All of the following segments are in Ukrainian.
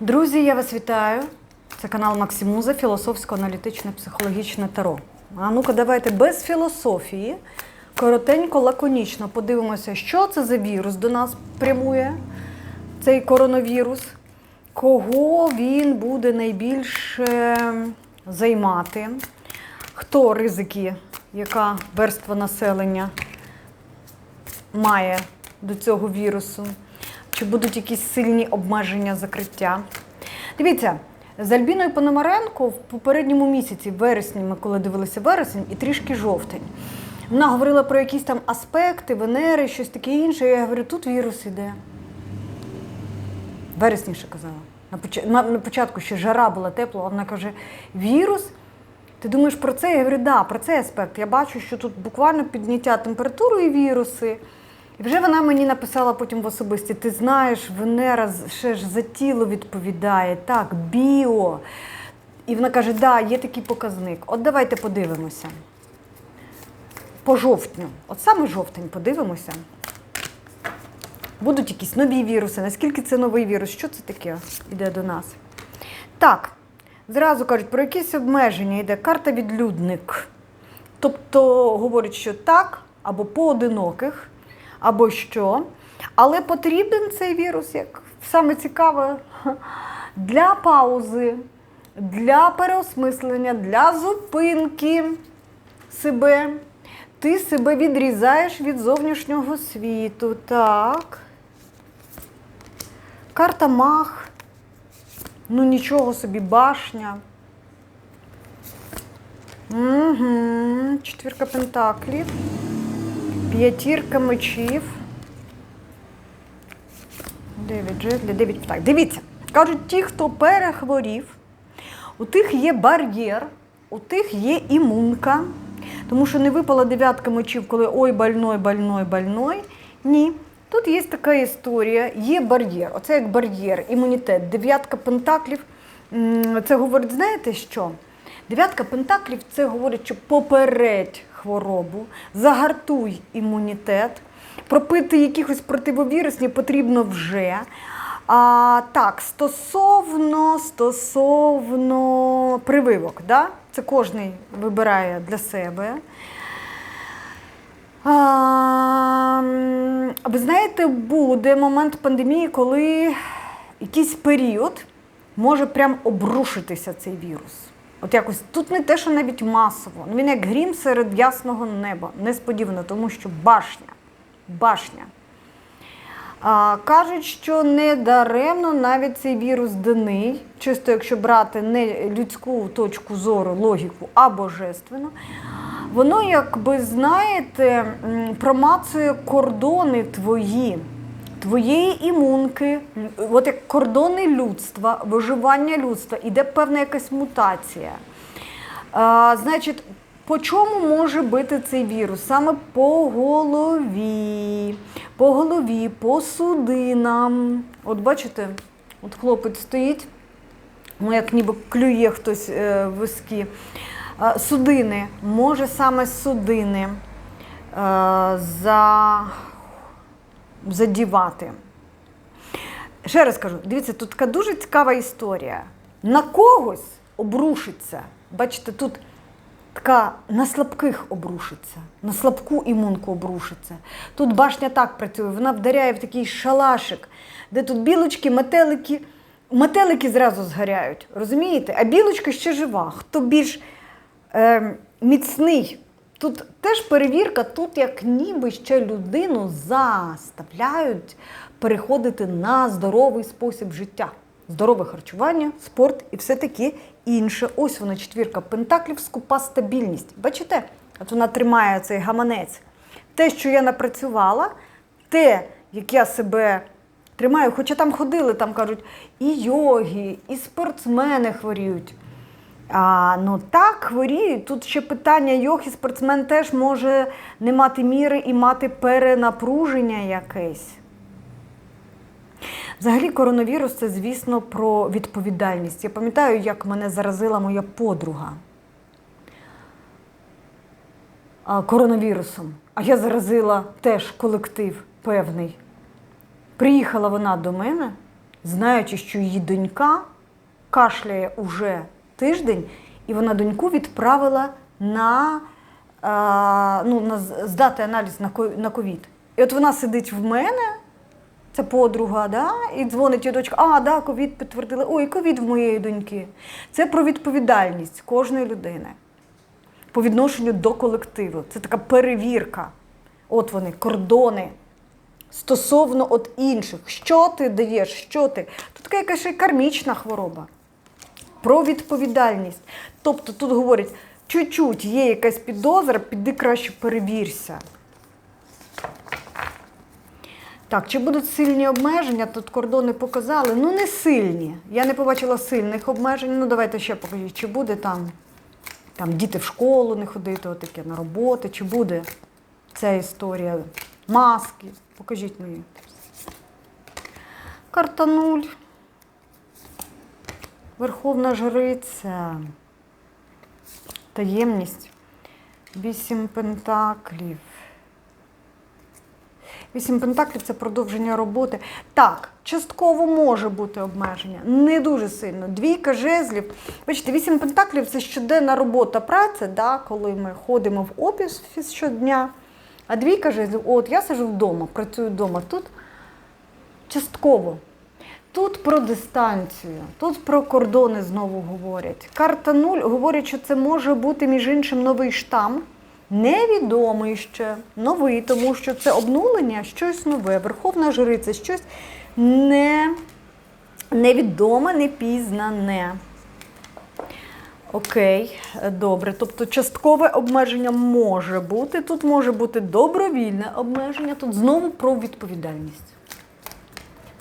Друзі, я вас вітаю. Це канал Максимуза, філософсько-аналітичне психологічне таро. А ну-ка, давайте без філософії, коротенько, лаконічно подивимося, що це за вірус до нас прямує, цей коронавірус, кого він буде найбільше займати, хто ризики, яка верства населення має до цього вірусу, чи будуть якісь сильні обмеження закриття. Дивіться, з Альбіною Пономаренко в попередньому місяці, в вересні, ми коли дивилися вересень і трішки жовтень. Вона говорила про якісь там аспекти, Венери, щось таке інше. Я говорю, тут вірус іде. Вересніше казала. На, поч... на, на початку ще жара була тепла, а вона каже: вірус. Ти думаєш про це? Я говорю, да, про цей аспект. Я бачу, що тут буквально підняття температури і віруси. І вже вона мені написала потім в особисті: ти знаєш, Венера ще ж за тіло відповідає, так, біо. І вона каже, да, є такий показник. От давайте подивимося. По жовтню. От саме жовтень подивимося. Будуть якісь нові віруси. Наскільки це новий вірус? Що це таке іде до нас? Так, зразу кажуть, про якісь обмеження йде карта відлюдник. Тобто говорять, що так, або поодиноких, або що. Але потрібен цей вірус, як саме цікаве, для паузи, для переосмислення, для зупинки себе. Ти себе відрізаєш від зовнішнього світу. Так. Карта мах. Ну нічого собі, башня. Угу. Четвірка пентаклів. П'ятірка мечів. Дев'ять жезлів, дев'ять так. Дивіться, кажуть, ті, хто перехворів, у тих є бар'єр, у тих є імунка. Тому що не випала дев'ятка мечів, коли ой, больной, больной, больной. Ні. Тут є така історія, є бар'єр. Оце як бар'єр, імунітет. Дев'ятка пентаклів. Це говорить, знаєте що? Дев'ятка пентаклів це говорить, що попередь хворобу, загартуй імунітет, пропити якихось противовірусів потрібно вже. А, так, стосовно, стосовно прививок, да? це кожен вибирає для себе. А, ви знаєте, буде момент пандемії, коли якийсь період може прям обрушитися цей вірус. От якось тут не те, що навіть масово. Ну, Він як грім серед ясного неба. Несподівано, тому що башня. Башня. А, кажуть, що не даремно навіть цей вірус даний, чисто якщо брати не людську точку зору, логіку, а божественну, воно, якби знаєте, промацує кордони твої, твоєї імунки, от як кордони людства, виживання людства, іде певна якась мутація. А, значить, по чому може бити цей вірус? Саме по голові, по голові, по судинам. От бачите, от хлопець стоїть, ну як ніби клює хтось е, в виски. Судини, може саме судини е, за, задівати. Ще раз кажу, дивіться, тут така дуже цікава історія. На когось обрушиться. Бачите, тут така на слабких обрушиться, на слабку імунку обрушиться. Тут башня так працює, вона вдаряє в такий шалашик, де тут білочки, метелики. Метелики зразу згоряють, розумієте? А білочка ще жива. Хто більш е, міцний. Тут теж перевірка, тут як ніби ще людину заставляють переходити на здоровий спосіб життя. Здорове харчування, спорт і все таке інше. Ось вона четвірка пентаклів, скупа стабільність. Бачите? От вона тримає цей гаманець. Те, що я напрацювала, те, як я себе тримаю, хоча там ходили, там кажуть, і йоги, і спортсмени хворіють. А, ну так, хворіють. Тут ще питання йог і спортсмен теж може не мати міри і мати перенапруження якесь. Взагалі, коронавірус це, звісно, про відповідальність. Я пам'ятаю, як мене заразила моя подруга а, коронавірусом. А я заразила теж колектив певний. Приїхала вона до мене знаючи, що її донька кашляє уже тиждень, і вона доньку відправила на, ну, на здати аналіз на ковід. І от вона сидить в мене, це подруга, да? і дзвонить її дочка, а, да, ковід підтвердили. Ой, ковід в моєї доньки. Це про відповідальність кожної людини по відношенню до колективу. Це така перевірка. От вони, кордони. Стосовно от інших. Що ти даєш? Що ти? Тут така якась ще кармічна хвороба. Про відповідальність. Тобто тут говорять, чуть-чуть є якась підозра, піди краще перевірся. Так, чи будуть сильні обмеження? Тут кордони показали. Ну, не сильні. Я не побачила сильних обмежень. Ну, давайте ще покажіть, чи буде там, там діти в школу не ходити, отаке, на роботи, чи буде ця історія. Маски. Покажіть мені. Карта нуль. Верховна жриця. Таємність. Вісім пентаклів. Вісім пентаклів це продовження роботи. Так, частково може бути обмеження, не дуже сильно. Двійка жезлів. Бачите, вісім пентаклів це щоденна робота, праця, да, коли ми ходимо в офіс щодня. А двійка жезлів, от я сижу вдома, працюю вдома. Тут частково. Тут про дистанцію, тут про кордони знову говорять. Карта нуль говорить, що це може бути, між іншим, новий штам. Невідомий ще, новий, тому що це обнулення, щось нове. Верховна жриця, щось не, невідоме, непізнане. Окей, добре. Тобто часткове обмеження може бути. Тут може бути добровільне обмеження, тут знову про відповідальність.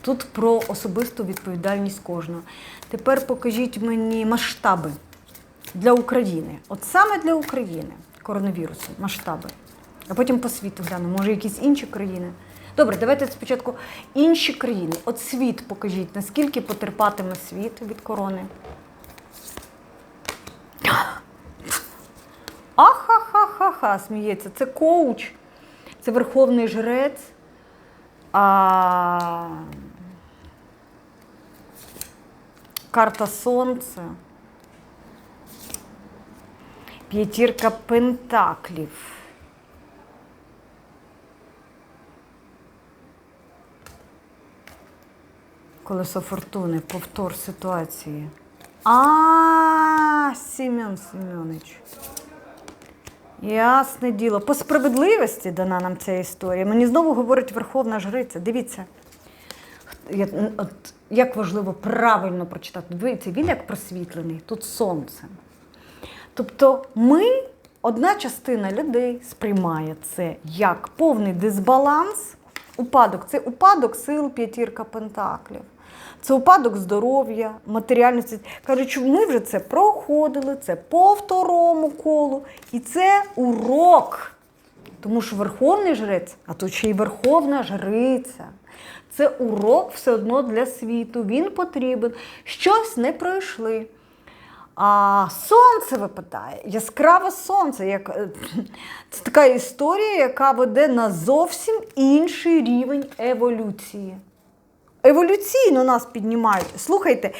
Тут про особисту відповідальність кожного. Тепер покажіть мені масштаби для України. От саме для України коронавірусу, масштаби. А потім по світу гляну, може якісь інші країни. Добре, давайте спочатку інші країни. От світ покажіть, наскільки потерпатиме світ від корони. Ахахахаха, сміється. Це коуч, це верховний жрець. А... Карта Сонця. П'ятірка пентаклів. Колесо фортуни, повтор ситуації. А, Сім'ян Семенович. Ясне діло. По справедливості дана нам ця історія. Мені знову говорить Верховна Жриця. Дивіться, я- от, як важливо правильно прочитати. Дивіться, він як просвітлений, тут сонце. Тобто ми, одна частина людей сприймає це як повний дисбаланс, упадок. Це упадок сил п'ятірка пентаклів. Це упадок здоров'я, матеріальності. Кажуть, ми вже це проходили, це по второму колу. І це урок. Тому що верховний жрець, а тут ще й верховна жриця. Це урок все одно для світу. Він потрібен. Щось не пройшли. А сонце випадає, яскраве сонце. Як... е, Це така історія, яка веде на зовсім інший рівень еволюції. Еволюційно нас піднімають. Слухайте,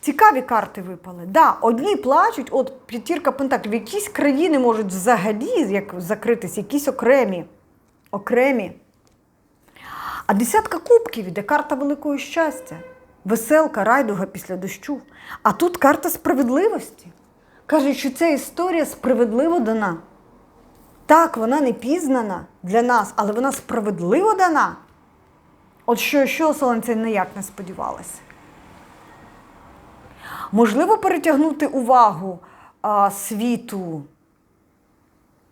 цікаві карти випали. Да, одні плачуть, от п'ятірка пентаклів. Якісь країни можуть взагалі як закритись, якісь окремі. окремі. А десятка кубків іде карта великого щастя. Веселка, райдуга після дощу. А тут карта справедливості. Кажуть, що ця історія справедливо дана. Так, вона не пізнана для нас, але вона справедливо дана. От що, що Солонця ніяк не сподівалася. Можливо, перетягнути увагу а, світу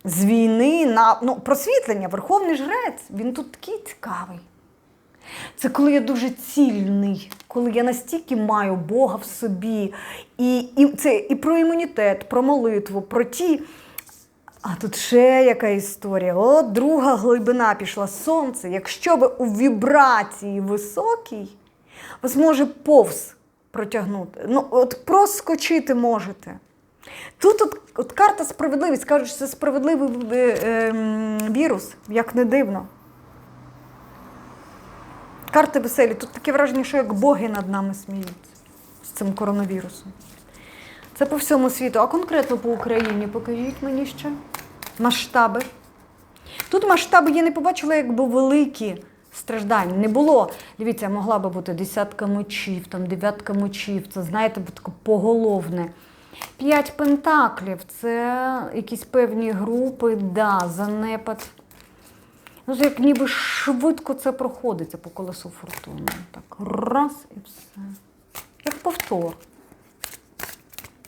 з війни на ну, просвітлення, Верховний жрець, він тут такий цікавий. Це коли я дуже цільний, коли я настільки маю Бога в собі. І, і це і про імунітет, про молитву, про ті. А тут ще яка історія. О, друга глибина пішла сонце. Якщо ви у вібрації високій, вас може повз протягнути. Ну, от проскочити можете. Тут от, от карта справедливість, кажуть, що це справедливий е, ем, вірус, як не дивно. Карти веселі. Тут таке враження, що як боги над нами сміються з цим коронавірусом. Це по всьому світу. А конкретно по Україні покажіть мені ще масштаби. Тут масштаби я не побачила, якби великі страждання. Не було. Дивіться, могла би бути десятка мечів, там дев'ятка мечів. Це знаєте, таке поголовне. П'ять пентаклів це якісь певні групи, да, занепад. Ну, як ніби швидко це проходиться по колесу фортуни. Так, раз і все. Як повтор.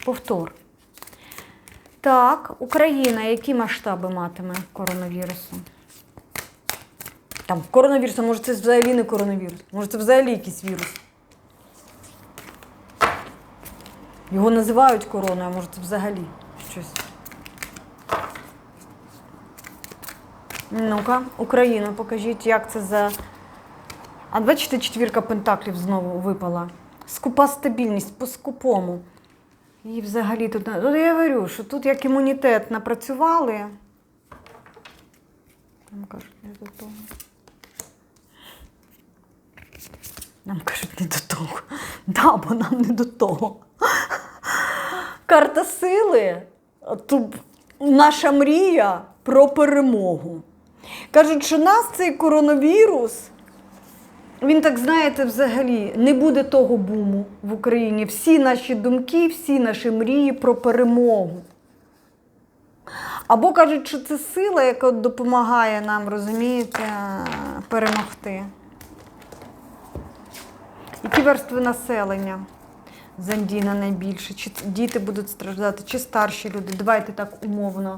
Повтор. Так, Україна, які масштаби матиме коронавірусу? Там коронавірус, а може це взагалі не коронавірус, може це взагалі якийсь вірус. Його називають короною, а може це взагалі щось. Ну-ка, Україна, покажіть, як це за. А бачите, четвірка пентаклів знову випала. Скупа стабільність по скупому. І взагалі тут. Ну, я говорю, що тут як імунітет напрацювали. Там кажуть, не до того. Нам кажуть, не до того. Да, бо нам не до того. Карта сили. Тут наша мрія про перемогу. Кажуть, що нас цей коронавірус, він так знаєте, взагалі не буде того буму в Україні. Всі наші думки, всі наші мрії про перемогу. Або кажуть, що це сила, яка допомагає нам, розумієте, перемогти. Які верстви населення? Зандіна найбільше? Чи діти будуть страждати, чи старші люди? Давайте так умовно.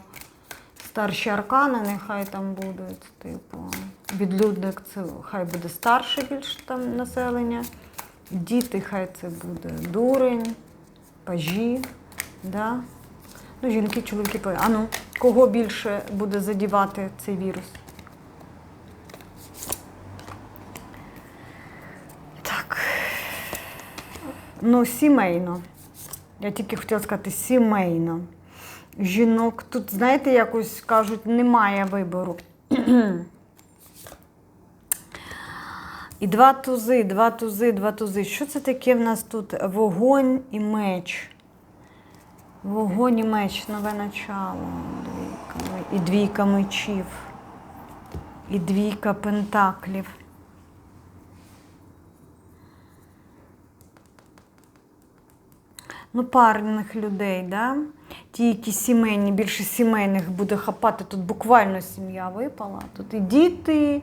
Старші аркани, нехай там будуть, типу, відлюдник це хай буде старше більше там населення. Діти, хай це буде дурень, пажі, да? ну, жінки, чоловіки, па- а ну, кого більше буде задівати цей вірус? Так. Ну, сімейно. Я тільки хотіла сказати сімейно. Жінок тут, знаєте, якось кажуть, немає вибору. І два тузи, два тузи, два тузи. Що це таке в нас тут? Вогонь і меч. Вогонь і меч, нове начало. І двійка мечів. І двійка пентаклів. ну, парних людей, да? Ті, які сімейні, більше сімейних буде хапати. Тут буквально сім'я випала. Тут і діти,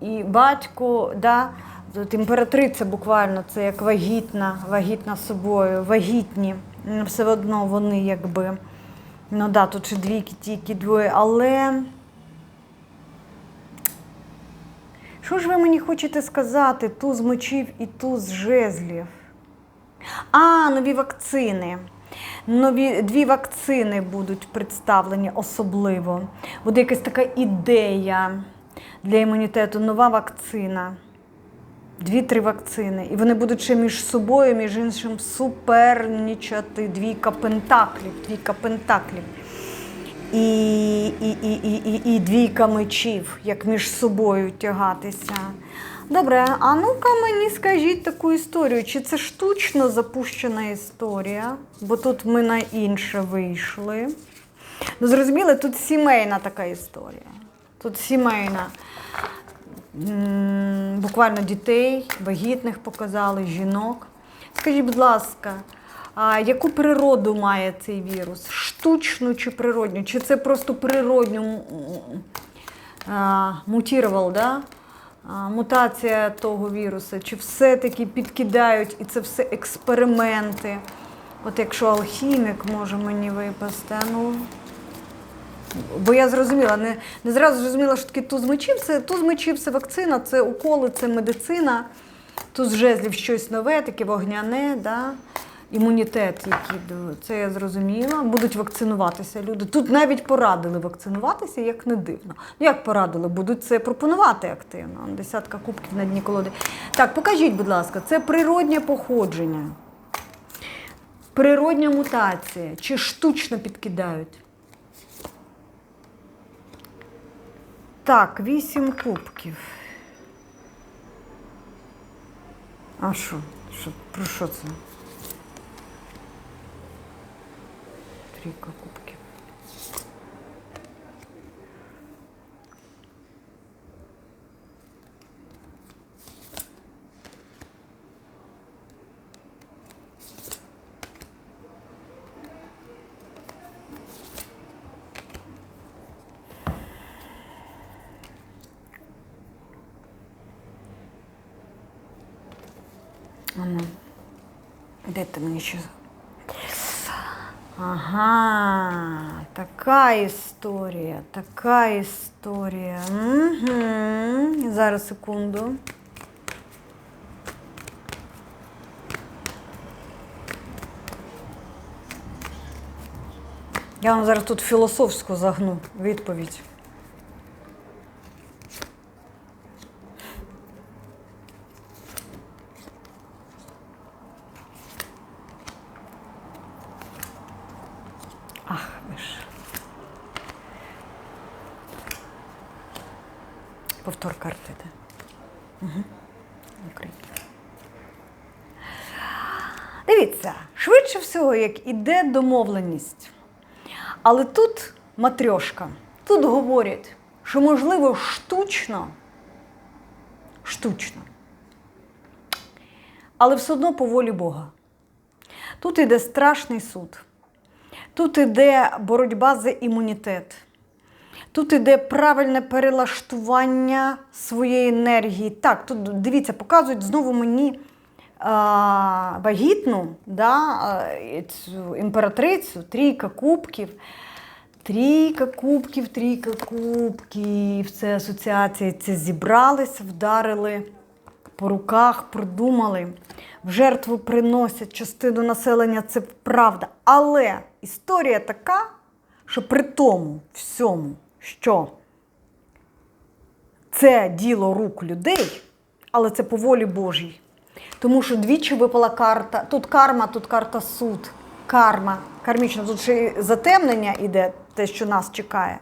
і батько, да? Тут імператриця буквально це як вагітна, вагітна собою, вагітні. Все одно вони якби. Ну да, тут ще двійки, тільки двоє, але. Що ж ви мені хочете сказати? Туз мечів і туз жезлів? А, нові вакцини. Нові дві вакцини будуть представлені особливо. Буде якась така ідея для імунітету, нова вакцина. Дві-три вакцини. І вони будуть ще між собою, між іншим, супернічати. Двійка пентаклів, двійка пентаклів. І, і, і, і, і, і двійка мечів, як між собою тягатися. Добре, а ну-ка мені скажіть таку історію. Чи це штучно запущена історія? Бо тут ми на інше вийшли. Ну, зрозуміли, тут сімейна така історія. Тут сімейна. Буквально дітей, вагітних показали, жінок. Скажіть, будь ласка, а яку природу має цей вірус? Штучну чи природню? Чи це просто природню мутірував, да? Мутація того вірусу? Чи все-таки підкидають і це все експерименти? От якщо алхімік може мені випасти, ну. Бо я зрозуміла, не, не зразу зрозуміла, що таке туз мечів. Це туз мечів це вакцина, це уколи, це медицина. Туз жезлів щось нове, таке вогняне, да? Імунітет, який це я зрозуміла. Будуть вакцинуватися люди. Тут навіть порадили вакцинуватися, як не дивно. Ну як порадили? Будуть це пропонувати активно. Десятка кубків на дні колоди. Так, покажіть, будь ласка, це природнє походження, природня мутація чи штучно підкидають? Так, вісім кубків. А що? Що? Про що це? Трійка кубків. Ану. Де ти мені ще? Ага, така історія, така історія. Угу. Зараз секунду. Я вам зараз тут філософську загну відповідь. Ах, ви ж. Повтор карти, де? Угу. Дивіться, швидше всього, як іде домовленість. Але тут матрьошка. Тут говорять, що можливо штучно, штучно, але все одно по волі Бога. Тут іде страшний суд. Тут іде боротьба за імунітет. Тут іде правильне перелаштування своєї енергії. Так, тут дивіться, показують знову мені а, вагітну, да, цю імператрицю, трійка кубків. Трійка кубків, трійка кубків. Це асоціації це зібрались, вдарили по руках, придумали. В жертву приносять частину населення, це правда. Але історія така, що при тому всьому, що це діло рук людей, але це по волі Божій. Тому що двічі випала карта. Тут карма, тут карта суд. Карма. Кармічна, тут ще й затемнення іде, те, що нас чекає.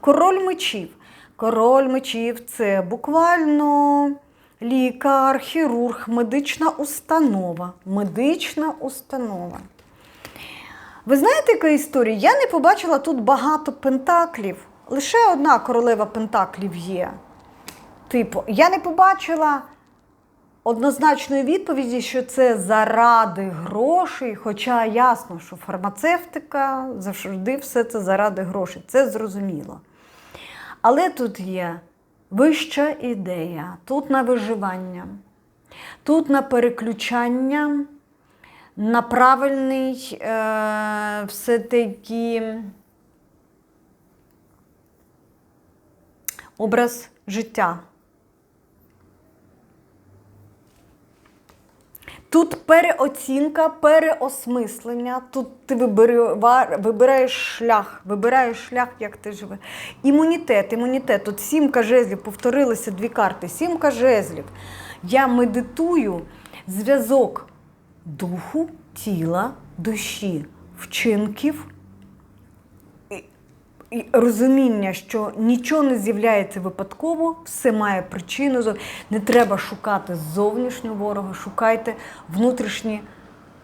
Король мечів. Король мечів це буквально лікар, хірург, медична установа. Медична установа. Ви знаєте, яка історія? Я не побачила тут багато пентаклів. Лише одна королева пентаклів є. Типу, я не побачила однозначної відповіді, що це заради грошей, хоча ясно, що фармацевтика завжди все це заради грошей. Це зрозуміло. Але тут є вища ідея, тут на виживання, тут на переключання, на правильний е, все-таки образ життя. Тут переоцінка, переосмислення. Тут ти вибираєш шлях, вибираєш шлях, як ти живе. Імунітет, імунітет. Тут сімка жезлів, повторилися дві карти. Сімка жезлів. Я медитую зв'язок духу, тіла, душі, вчинків. Розуміння, що нічого не з'являється випадково, все має причину. Не треба шукати зовнішнього ворога, шукайте внутрішні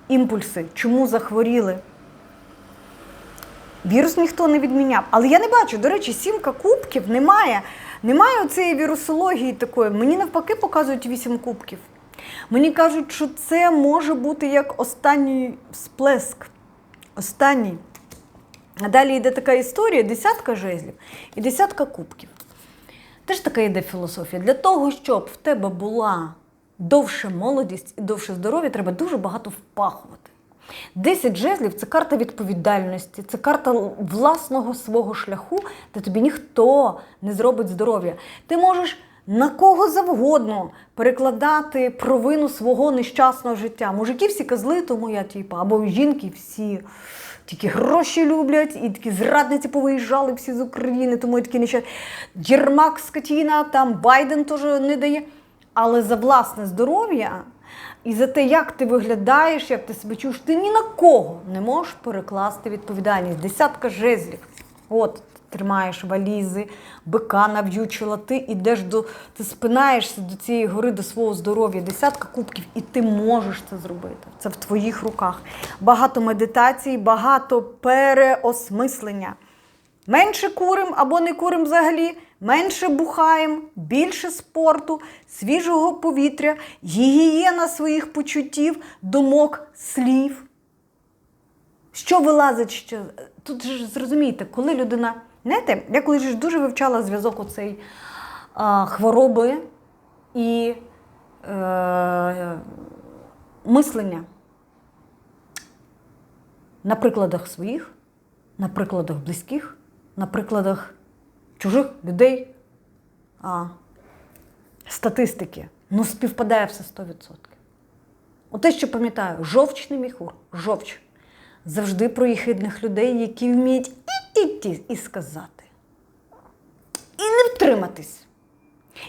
імпульси, чому захворіли. Вірус ніхто не відміняв. Але я не бачу, до речі, сімка кубків немає. Немає цієї вірусології такої. Мені навпаки показують вісім кубків. Мені кажуть, що це може бути як останній сплеск. Останній. А далі йде така історія: десятка жезлів і десятка кубків. Теж така йде філософія. Для того, щоб в тебе була довша молодість і довше здоров'я, треба дуже багато впахувати. Десять жезлів це карта відповідальності, це карта власного свого шляху, де тобі ніхто не зробить здоров'я. Ти можеш на кого завгодно перекладати провину свого нещасного життя. Мужики всі козли, тому я типу, або жінки всі тільки гроші люблять, і такі зрадниці повиїжджали всі з України, тому я такі нещасні. Єрмак, скотіна, там Байден теж не дає. Але за власне здоров'я і за те, як ти виглядаєш, як ти себе чуєш, ти ні на кого не можеш перекласти відповідальність. Десятка жезлів. От тримаєш валізи, бика нав'ючила, ти ідеш до, ти спинаєшся до цієї гори, до свого здоров'я, десятка кубків, і ти можеш це зробити. Це в твоїх руках. Багато медитацій, багато переосмислення. Менше курим або не курим взагалі, менше бухаємо, більше спорту, свіжого повітря, гігієна своїх почуттів, думок, слів. Що вилазить ще? Тут ж зрозумієте, коли людина. Знаєте, я колись дуже вивчала зв'язок оцей а, хвороби і е, мислення на прикладах своїх, на прикладах близьких, на прикладах чужих людей, а, статистики. Ну, співпадає все 100%. Оте, що пам'ятаю, жовчний міхур, жовч. Завжди про єхидних людей, які вміють і-ті-ті і сказати. І не втриматись.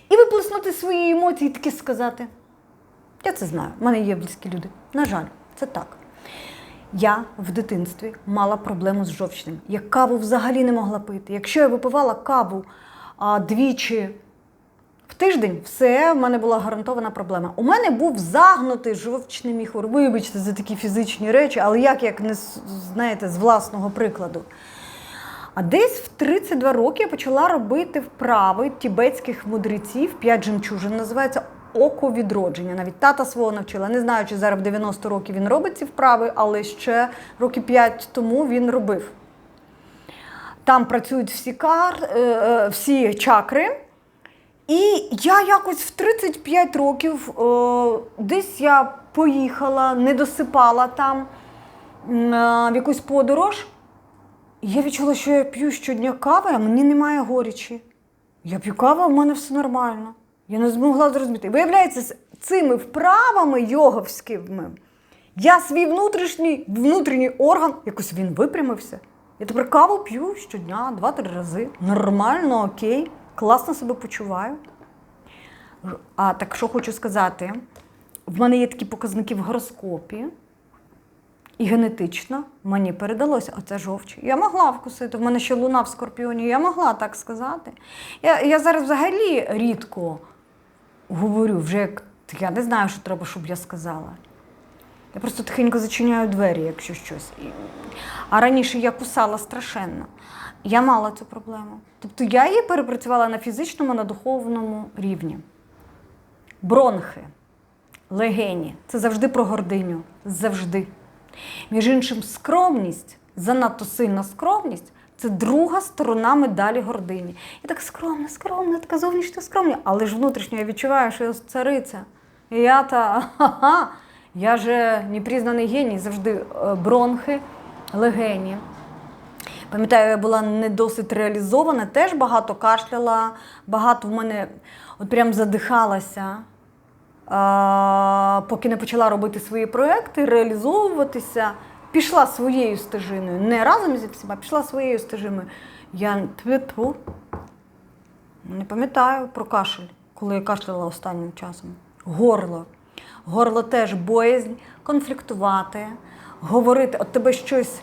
І виплеснути свої емоції і таки сказати. Я це знаю, в мене є близькі люди. На жаль, це так. Я в дитинстві мала проблему з жовчним. Я каву взагалі не могла пити. Якщо я випивала каву а, двічі в тиждень, все, в мене була гарантована проблема. У мене був загнутий жовчний міхур. Вибачте за такі фізичні речі, але як, як не знаєте, з власного прикладу. А десь в 32 роки я почала робити вправи тібетських мудреців, п'ять жемчужин, називається око відродження. Навіть тата свого навчила. Не знаю, чи зараз в 90 років він робить ці вправи, але ще роки 5 тому він робив. Там працюють всі, кар, е, е, всі чакри. І я якось в 35 років е, десь я поїхала, не досипала там в якусь подорож. Я відчула, що я п'ю щодня кави, а мені немає горічі. Я п'ю каву, а в мене все нормально. Я не змогла зрозуміти. Виявляється, з цими вправами йоговськими я свій внутрішній, внутрішній орган, якось він випрямився. Я тепер каву п'ю щодня, два-три рази. Нормально, окей, класно себе почуваю. А так що хочу сказати, в мене є такі показники в гороскопі. І генетично мені передалося, оце жовч. Я могла вкусити. В мене ще луна в скорпіоні, я могла так сказати. Я, я зараз взагалі рідко говорю, вже як я не знаю, що треба, щоб я сказала. Я просто тихенько зачиняю двері, якщо щось. А раніше я кусала страшенно. Я мала цю проблему. Тобто я її перепрацювала на фізичному, на духовному рівні. Бронхи, легені це завжди про гординю. Завжди. Між іншим, скромність, занадто сильна скромність це друга сторона медалі гордині. Я так скромна, скромна, така зовнішня скромна, але ж внутрішньо я відчуваю, що я цариця. І я та ха-ха, я же непризнаний геній, завжди е, бронхи, легені. Пам'ятаю, я була не досить реалізована, теж багато кашляла, багато в мене от прям задихалася, поки не почала робити свої проекти, реалізовуватися. Пішла своєю стежиною, не разом зі всіма, пішла своєю стежиною. Я не пам'ятаю про кашель, коли я кашляла останнім часом. Горло. Горло теж боязнь конфліктувати, говорити, от тебе щось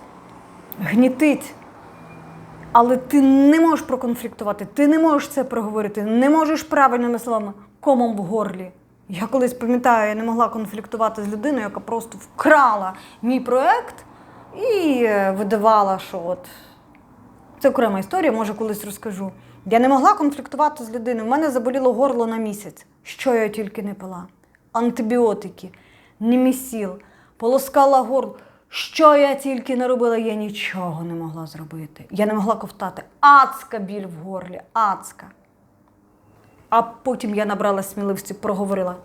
гнітить, але ти не можеш проконфліктувати, ти не можеш це проговорити, не можеш правильними словами комом в горлі. Я колись пам'ятаю, я не могла конфліктувати з людиною, яка просто вкрала мій проект і е, видавала, що от це окрема історія, може колись розкажу. Я не могла конфліктувати з людиною. У мене заболіло горло на місяць. Що я тільки не пила? Антибіотики, немісіл, полоскала горло. Що я тільки не робила, я нічого не могла зробити. Я не могла ковтати. Адська біль в горлі, адська. А потім я набрала сміливості, проговорила.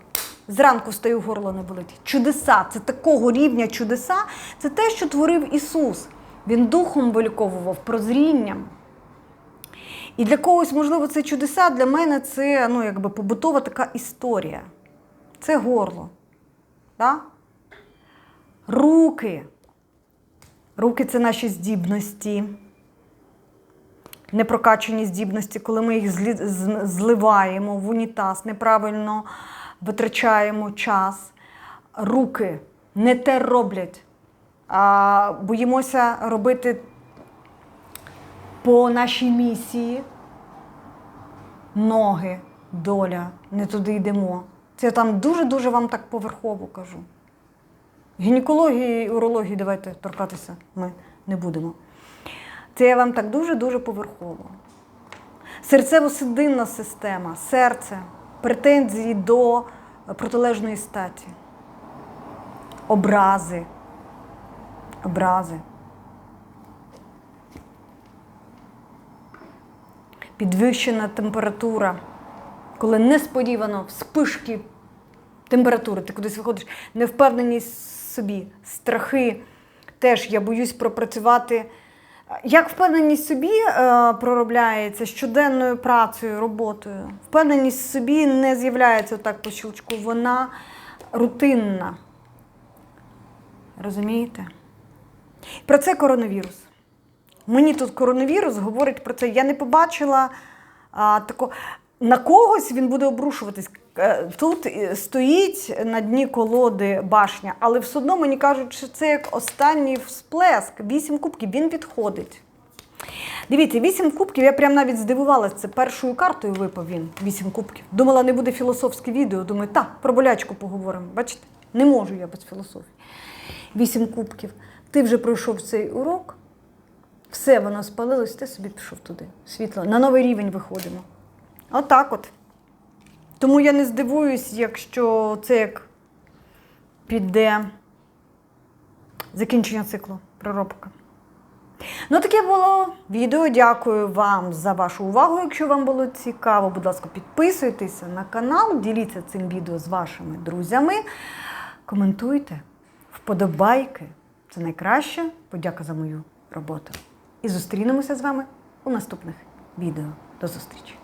Зранку встаю, горло не болить. Чудеса, це такого рівня чудеса, це те, що творив Ісус. Він духом виліковував, прозрінням. І для когось, можливо, це чудеса, для мене це ну, якби побутова така історія. Це горло. Да? Руки. Руки це наші здібності. Непрокачені здібності, коли ми їх зливаємо в унітаз, неправильно витрачаємо час. Руки не те роблять. А боїмося робити по нашій місії. Ноги, доля, не туди йдемо. Це я там дуже-дуже вам так поверхово кажу. Гінекології і урології давайте торкатися ми не будемо. Це я вам так дуже-дуже поверхово. Серцево-судинна система, серце, претензії до протилежної статі, образи. Образи. Підвищена температура, коли несподівано вспишки температури, ти кудись виходиш, невпевненість в собі, страхи. Теж я боюсь пропрацювати. Як впевненість собі е, проробляється щоденною працею, роботою. Впевненість собі не з'являється так по щелчку, вона рутинна. Розумієте? Про це коронавірус. Мені тут коронавірус говорить про це. Я не побачила а, тако. На когось він буде обрушуватись. Е, Тут стоїть на дні колоди башня, але все одно мені кажуть, що це як останній всплеск. Вісім кубків він підходить. Дивіться, вісім кубків, я прям навіть здивувалася. Це першою картою випав він. Вісім кубків. Думала, не буде філософське відео. Думаю, так, про болячку поговоримо. Бачите, не можу я без філософії. Вісім кубків. Ти вже пройшов цей урок, все воно спалилось, ти собі пішов туди. Світло. На новий рівень виходимо. Отак от. Тому я не здивуюсь, якщо це як піде закінчення циклу проробка. Ну, таке було відео. Дякую вам за вашу увагу. Якщо вам було цікаво, будь ласка, підписуйтеся на канал, діліться цим відео з вашими друзями. Коментуйте, вподобайки. Це найкраще. Подяка за мою роботу. І зустрінемося з вами у наступних відео. До зустрічі!